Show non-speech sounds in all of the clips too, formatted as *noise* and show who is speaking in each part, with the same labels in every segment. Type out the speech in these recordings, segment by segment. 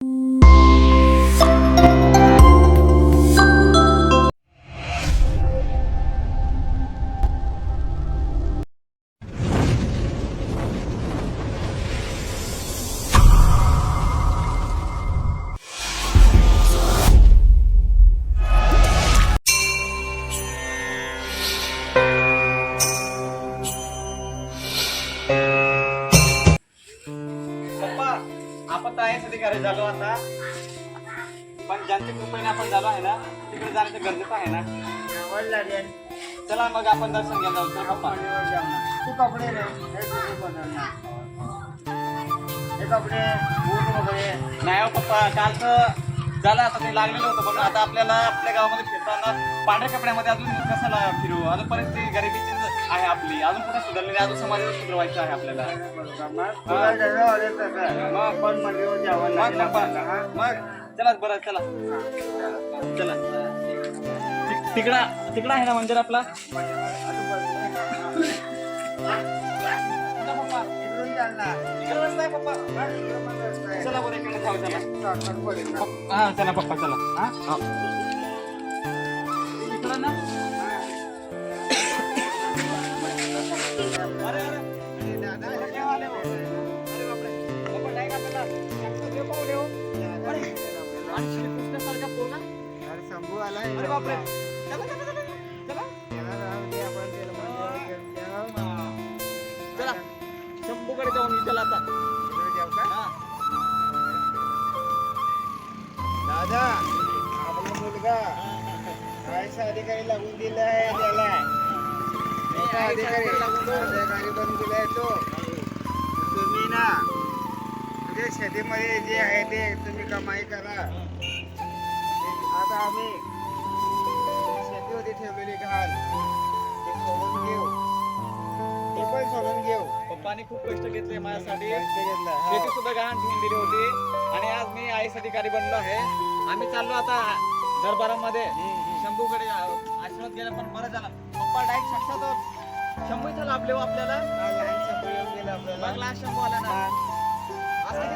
Speaker 1: पप्पा तर आहेच अधिकारी झालो आता. पण ज्यांच्या कृपेने आपण झालो आहे ना तिकडे जाण्याचं गरजेचं आहे ना. चला मग आपण दर्शन घ्यायला जाऊ चल पप्पा.
Speaker 2: तू कपडे रे हे. हे कपडे बूट वगैरे.
Speaker 1: नाही हो पप्पा कालचं झालं आता ते लागलेलं होतं पण आता आपल्याला आपल्या गावामध्ये फिरताना पांढऱ्या कपड्यामध्ये अजून कशाला फिरू? अजून परिस्थिती गरिबीची आहे आपली अजून कुठे सुधारली नाही अजून समाजाला सुधारवायचं आहे आपल्याला
Speaker 2: मग. मग
Speaker 1: चला बरं चला चला तिकडा तिकडा आहे ना मंदिर आपला. चला बरं इकडे चला. हा चला पप्पा चला
Speaker 2: हा?
Speaker 1: अरे
Speaker 2: शंभू आलाय.
Speaker 1: अरे बापरे. चला चला चला चला.
Speaker 2: त्याला राहू दे, आपण त्याला मंदिरावर घेऊन जाऊ.
Speaker 1: चला. शंभूकडे जाऊन येऊ चला आता.
Speaker 2: इकडे जाऊ का?
Speaker 1: हा.
Speaker 2: दादा आपला मुलगा. कायचा अधिकारी लागून दिला आहे त्याला मोठा अधिकारी अधिकारी बनून दिलाय तो. तुम्ही ना म्हणजे शेतीमध्ये जे आहे ते तुम्ही कमाई करा. आता आम्ही शेतीमध्ये ठेवलेली घाल ते सोडून घेऊ. ते पण सोडून घेऊ.
Speaker 1: पप्पानी खूप कष्ट घेतले माझ्यासाठी.
Speaker 2: कष्ट घेतला, हा.
Speaker 1: शेती सुद्धा गहाण ठेवून दिली होती. आणि आज मी आईस अधिकारी बनलो आहे. आम्ही चाललो आता दरबारामध्ये. शंभूकडे आशीर्वाद गेला पण बरं झालं. पप्पा डायरेक्ट साक्षात शंभूचा लाभले हो आपल्याला.
Speaker 2: हा, लहान शंभू आपल्याला.
Speaker 1: मग शंभू आला ना.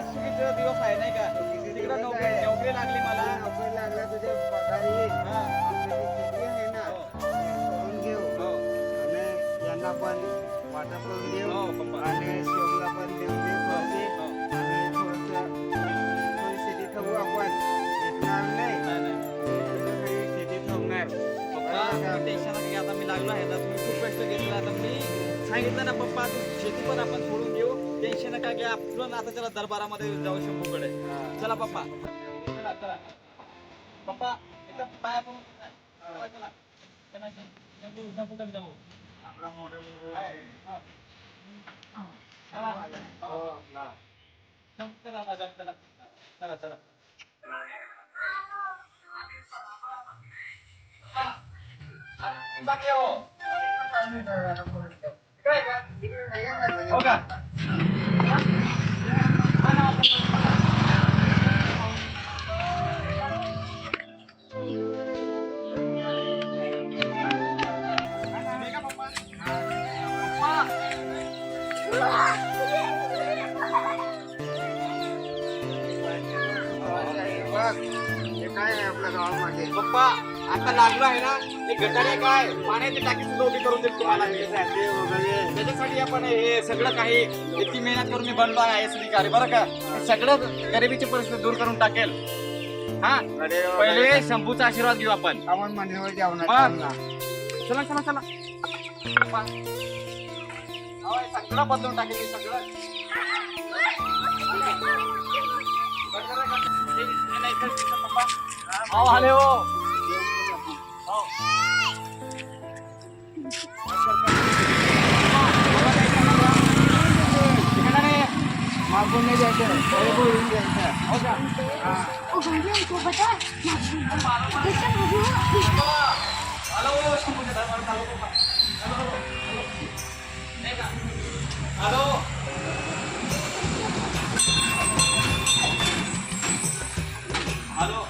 Speaker 1: सुखीचा दिवस आहे नाही का? तिकडे नोकरी नोकरी लागली मला.
Speaker 2: नोकरी लागला तुझ्या पगार
Speaker 1: हा.
Speaker 2: पण वाटा करून देऊ
Speaker 1: हो, पप्पा.
Speaker 2: आणि शिवला पण देऊ दे थोडीशी.
Speaker 1: हो.
Speaker 2: आणि थोडंसं थोडी शेती ठेवू आपण विकणार नाही
Speaker 1: नाही, नाही.
Speaker 2: तुझ्याकडे शेती ठेवणार
Speaker 1: पप्पा तुम्ही टेन्शन नका घ्या. आता मी लागलो आहे ना तुम्ही खूप कष्ट घेतला आता मी सांगितलं ना पप्पा तू शेती पण आपण सोडून घेऊ टेन्शन नका घ्या आपण आता त्याला दरबारामध्ये जाऊ शंभूकडे चला पप्पा चला चला पप्पा एकदम पाया पडून चला, चला. चला, शंभू शंभूकडे जाऊ आहे. हा. चला. शंभू, चला, चला, चला. चला चला बाकी
Speaker 2: आहे गावामध्ये
Speaker 1: पप्पा आता लागलो आहे ना हे गटारे काय? पाण्याची टाकी सुद्धा उभी करून देतो तुम्हाला.
Speaker 2: वगैरे.
Speaker 1: त्याच्यासाठी आपण हे सगळं काही इतकी मेहनत करून मी बनलो आहे अधिकारी बरं का? हे सगळं गरिबीची परिस्थिती दूर करून टाकेल. हा?
Speaker 2: अरे
Speaker 1: पहिले शंभूचा आशीर्वाद घेऊ आपण.
Speaker 2: आपण मंदिरावर जाऊ ना.
Speaker 1: चला चला चला. पप्पा. अहो, हे सगळं बदलून टाकेल हे सगळं. *laughs* हे- हे नाही, पप्पा. अहो, आले हो हो. तिकडे नाही.
Speaker 2: मागून नाही जायचं पहिले बोलून द्यायचं
Speaker 1: हो का?
Speaker 3: ओ भैया इनको बता कैसे हो
Speaker 1: हॅलो शंभूच्या दरबारात आलो पप्पा. Hello, hello. नाही का? हॅलो हॅलो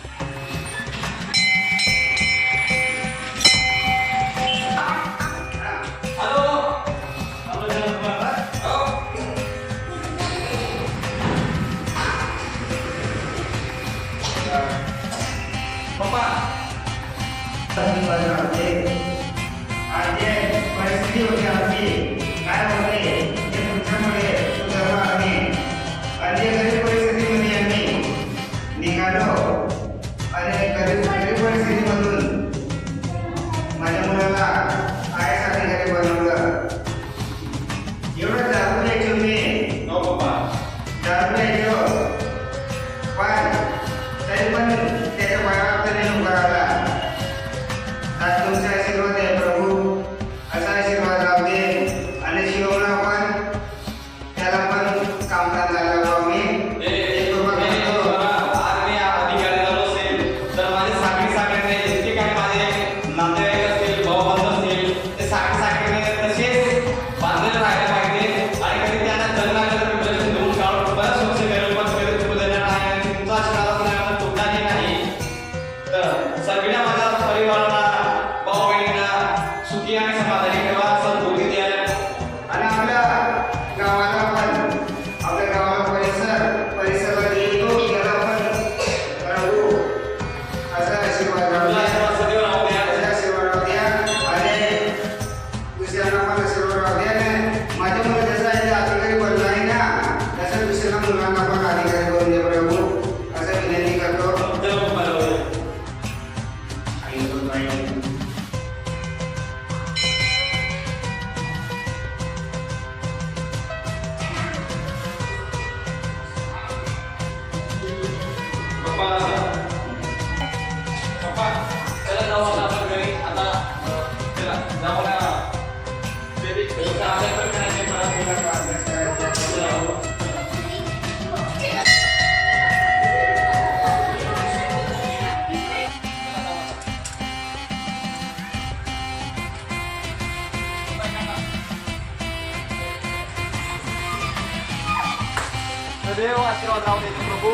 Speaker 1: सदैव
Speaker 2: आशीर्वाद दे प्रभू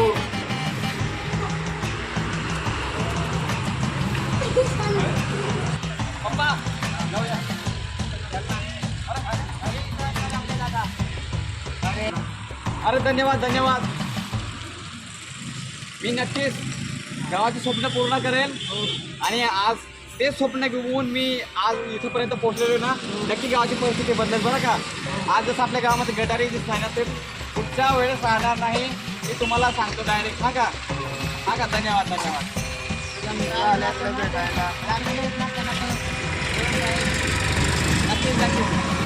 Speaker 1: पप्पा जाऊया अरे धन्यवाद धन्यवाद. मी नक्कीच गावाचे स्वप्न पूर्ण करेन आणि आज ते स्वप्न घेऊन मी आज इथंपर्यंत पोहोचलेलो ना नक्की गावाची परिस्थिती बदलेल बरं का? आज जसं आपल्या गावामध्ये गटारी दिसत आहे ना ते पुढच्या वेळेस राहणार नाही. मी तुम्हाला सांगतो डायरेक्ट हा का हा का धन्यवाद धन्यवाद
Speaker 2: आल्याकडे भेटायला
Speaker 1: नक्कीच नक्कीच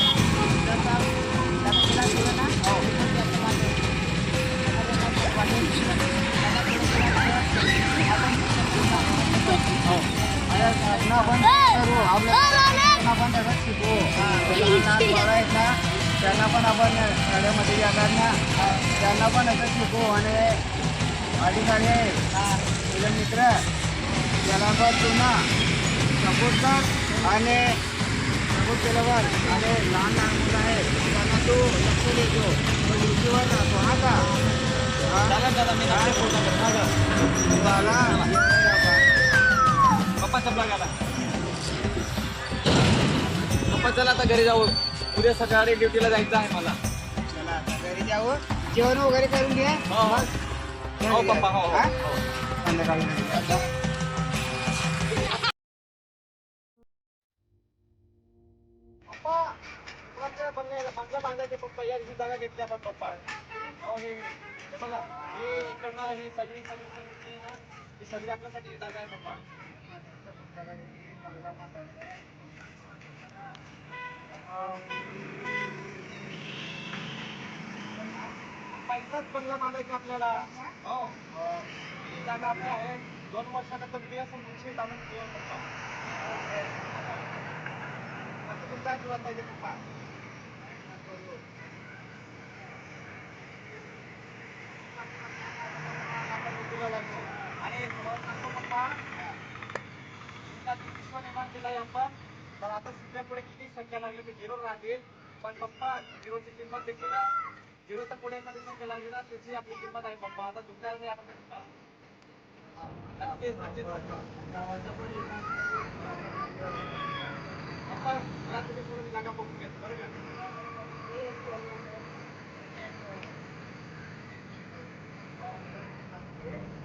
Speaker 2: त्यांना पण आपण शाळेमध्ये जातात ना. त्यांना पण असं शिकू आणि अधिकारी आहे. तुझे मित्र त्याला पण तू ना सपोर्ट कर आणि सपोर्ट केल्यावर आणि लहान लहान मुलं आहे त्यांना तू लक्ष देतो तो ड्युटीवर राहतो हा का?
Speaker 1: चपला पप्पा चला आता घरी जाऊ. उद्या सकाळी ड्युटीला जायचं आहे मला.
Speaker 2: चला आता घरी जाऊ. जेवण वगैरे करून घे.
Speaker 1: हो हो. हो पप्पा हो हो.
Speaker 2: संध्याकाळी
Speaker 1: या दिवशी जागा घेतली आपण पप्पा. हे हे बघा हे इकडनं हे सगळी ही सगळी आपल्यासाठी जागा आहे पप्पा. पहिलाच बंगला बांधायचा आपल्याला. हो. जागा आपली आहे. दोन वर्षानंतर मी असं मुंशी आणून देऊ पप्पा आता तुमचा आशीर्वाद पाहिजे पप्पा. आणि तुम्हाला सांगतो पप्पा विश्व निर्माण केला आपण? तर आता सध्या पुढे किती संख्या लागली ते झिरो राहतील. पण पप्पा झिरोची किंमत देखील झिरो तर पुढे मध्ये संख्या लागली ना त्याची आपली किंमत आहे पप्पा. आता दुसऱ्या नाही आपण नक्कीच नक्कीच. पप्पा मला तुम्ही पूर्ण जागा बघून घेत बरं का?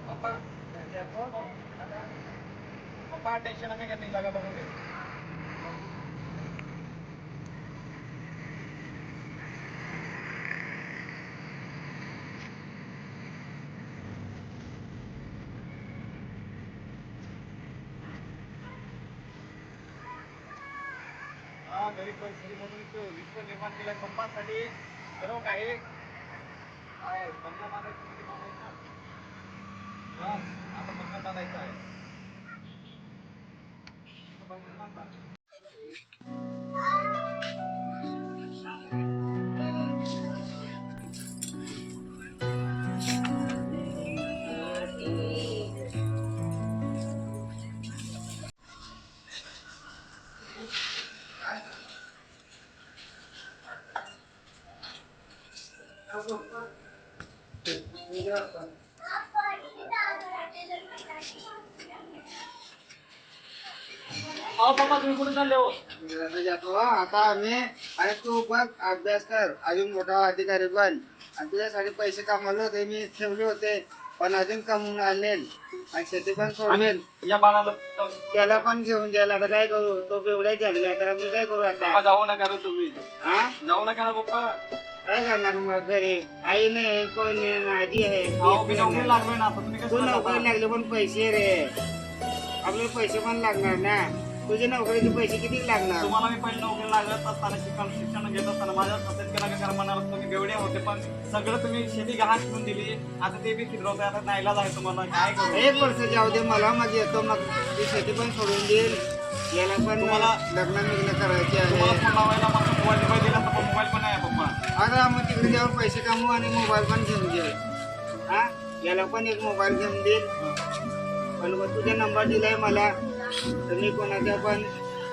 Speaker 1: पप्पा पप्पा टेन्शन नका घ्या जागा बघून घेत हा गरीब परिस्थिती म्हणून विश्व निर्माण केलंय पप्पांसाठी सर्व काही आहे. बंगला बांधायचं बांधायचं. बस, आता बंगला बांधायचा आहे बंगला बांधा. अहो पप्पा तुम्ही कुठे चालले हो?
Speaker 2: आता जातो. आता आम्ही आणि तू बघ अभ्यास कर. अजून मोठा अधिकारी बन. आणि तुझ्यासाठी पैसे कमावले होते मी ठेवले होते. पण अजून कमवून आणेल. आणि शेती पण सोडेल
Speaker 1: या बाळाला
Speaker 2: त्याला पण घेऊन द्यायला आता काय करू? तो बेवड्या झालेला तर मी काय करू आता?
Speaker 1: जाऊ नका रे तुम्ही.
Speaker 2: हा
Speaker 1: जाऊ नका ना पप्पा.
Speaker 2: काय करणार मग घरी आई नाही कोण नाही माझी आहे.
Speaker 1: अहो मी नोकरी. लागलोय ना आता तुम्ही
Speaker 2: तू
Speaker 1: कसं
Speaker 2: नोकरी
Speaker 1: करता?
Speaker 2: लागले पण पैसे रे. आपल्याला पैसे पण लागणार ना. तुझे नोकरीचे पैसे किती लागणार?
Speaker 1: तुम्हाला मी पहिले नोकरी लागत असताना शिक्षण शिक्षण घेत असताना माझ्या शेतकऱ्या म्हणाला तुम्ही बेवडे होते पण सगळं तुम्ही शेती गहाण ठेवून दिली. आता ते बी फिरवतोय आता नाईलाज आहे तुम्हाला. काय करू?
Speaker 2: एक वर्ष जाऊ दे मला मग येतो मग. ती शेती पण सोडून देईल. याला पण
Speaker 1: तुम्हाला-
Speaker 2: लग्न बिग्न करायचे
Speaker 1: तुम्हाला
Speaker 2: आहे
Speaker 1: फोन लावायला माझा मोबाईल दिला
Speaker 2: आता मग तिकडे जाऊन पैसे कमवू आणि मोबाईल पण घेऊन घे. हा? याला पण एक मोबाईल घेऊन देईल पण मग तुझा नंबर दिलाय मला तर मी कोणाच्या पण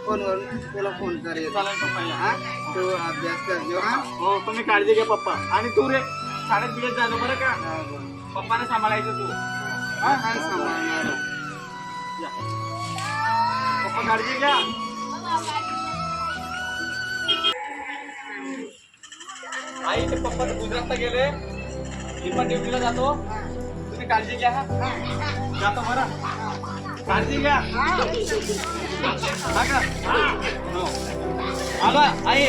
Speaker 2: फोनवरून तुला फोन करेल. हा? तू अभ्यास कर जो हा?
Speaker 1: हो तुम्ही काळजी घ्या पप्पा. आणि तू रे शाळेत बिळेत झालो बरं का?
Speaker 2: हा.
Speaker 1: पप्पाने सांभाळायचं तू.
Speaker 2: हा, काय सांभाळणार.
Speaker 1: या. पप्पा काळजी घ्या. आई ते पप्पा गुजरातला गेले. मी पण ड्युटीला जातो. तुम्ही काळजी घ्या. जातो बरं. काळजी घ्या. हा हो. आलो आई.